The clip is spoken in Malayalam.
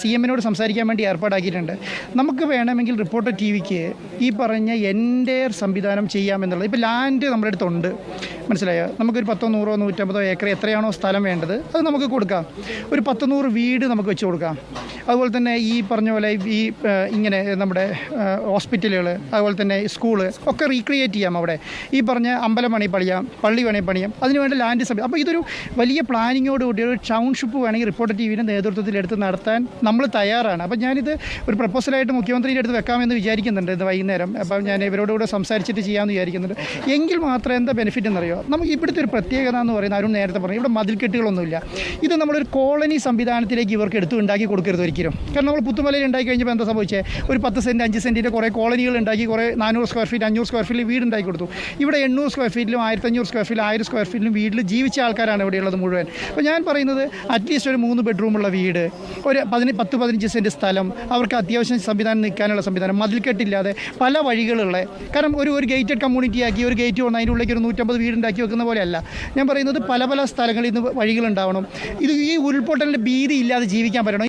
സി എമ്മിനോട് സംസാരിക്കാൻ വേണ്ടി ഏർപ്പാടാക്കിയിട്ടുണ്ട്. നമുക്ക് വേണമെങ്കിൽ റിപ്പോർട്ടർ ടി വിക്ക് ഈ പറഞ്ഞ എന്റെ സംവിധാനം ചെയ്യാമെന്നുള്ളത്. ഇപ്പോൾ ലാൻഡ് നമ്മുടെ അടുത്തുണ്ട്. മനസ്സിലായോ? നമുക്കൊരു പത്തോ നൂറോ നൂറ്റമ്പതോ ഏക്കർ എത്രയാണോ സ്ഥലം വേണ്ടത് അത് നമുക്ക് കൊടുക്കാം. ഒരു പത്ത് നൂറ് വീട് നമുക്ക് വെച്ച് കൊടുക്കാം. അതുപോലെ തന്നെ ഈ പറഞ്ഞ പോലെ ഈ ഇങ്ങനെ നമ്മുടെ ഹോസ്പിറ്റലുകൾ അതുപോലെ തന്നെ സ്കൂൾ ഒക്കെ റീക്രിയേറ്റ് ചെയ്യാം അവിടെ. ഈ പറഞ്ഞ അമ്പലം വേണമെങ്കിൽ പണിയാം പള്ളി വേണമെങ്കിൽ പണിയാം അതിനുവേണ്ട ലാൻഡ് സംവിധാനം അപ്പോൾ ഇതൊരു വലിയ പ്ലാനിങ്ങോട് കൂടി ഒരു ടൗൺഷിപ്പ് വേണമെങ്കിൽ റിപ്പോർട്ടർ ടി വിന്റെ നേതൃത്വത്തിൽ എടുത്ത് നടത്താൻ നമ്മൾ തയ്യാറാണ്. അപ്പം ഞാനിത് ഒരു പ്രപ്പോസലായിട്ട് മുഖ്യമന്ത്രിയുടെ അടുത്ത് വെക്കാമെന്ന് വിചാരിക്കുന്നുണ്ട് ഇത് വൈകുന്നേരം. അപ്പം ഞാൻ ഇവരോട് കൂടെ സംസാരിച്ചിട്ട് ചെയ്യാമെന്ന് വിചാരിക്കുന്നുണ്ട്. എങ്കിൽ മാത്രം എന്താ ബെനിഫിറ്റ് എന്നറിയോ? നമുക്ക് ഇവിടുത്തെ ഒരു പ്രത്യേകത എന്ന് പറയുന്നത് അരുൺ നേരത്തെ പറഞ്ഞു. ഇവിടെ മതിൽക്കെട്ടുകളൊന്നുമില്ല. ഇത് നമ്മളൊരു കോളനി സംവിധാനത്തിലേക്ക് ഇവർക്ക് എടുത്ത് ഉണ്ടാക്കി കൊടുക്കരുത് ഒരിക്കലും. കാരണം നമ്മൾ പുത്തുമലയിൽ ഉണ്ടാക്കി കഴിഞ്ഞപ്പോൾ എന്താ സംഭവിച്ചേ? ഒരു പത്ത് സെന്റ് അഞ്ച് സെന്റിന്റെ കുറേ കോളനികൾ ഉണ്ടാക്കി കുറേ നാനൂറ് സ്ക്വയർ ഫീറ്റ് അഞ്ഞൂറ് സ്ക്വയർ ഫീറ്റിൽ വീട് ഉണ്ടാക്കി കൊടുത്തു. ഇവിടെ എണ്ണൂറ് സ്ക്വയർ ഫീറ്റിലും ആയിരത്തഞ്ഞൂറ് സ്ക്വയർ ഫീറ്റിലും ആയിരം സ്ക്വയർ ഫീറ്റിലും വീട്ടിൽ ജീവിച്ച ആൾക്കാരാണ് ഇവിടെയുള്ളത് മുഴുവൻ. അപ്പോൾ ഞാൻ പറയുന്നത് അറ്റ്ലീസ്റ്റ് ഒരു മൂന്ന് ബെഡ്റൂമുള്ള വീട് ഒരു പതിന് പത്ത് പതിനഞ്ച് സെന്റ് സ്ഥലം അവർക്ക് അത്യാവശ്യം സംവിധാനം നിൽക്കാനുള്ള സംവിധാനം മതിൽക്കെട്ടില്ലാതെ പല വഴികളുള്ള കാരണം ഒരു ഒരു ഗേറ്റഡ് കമ്മ്യൂണിറ്റി ആക്കി ഒരു ഗേറ്റ് വന്ന് അതിന്റെ ഉള്ളിലേക്ക് ഒരു നൂറ്റമ്പത് വീടുണ്ടാക്കി വെക്കുന്ന പോലെയല്ല. ഞാൻ പറയുന്നത് പല പല സ്ഥലങ്ങളിൽ നിന്ന് വഴികളുണ്ടാവണം ഇത് ഈ ഉരുൾപൊട്ടലിന്റെ ഭീതി ഇല്ലാതെ ജീവിക്കാൻ പറ്റണം.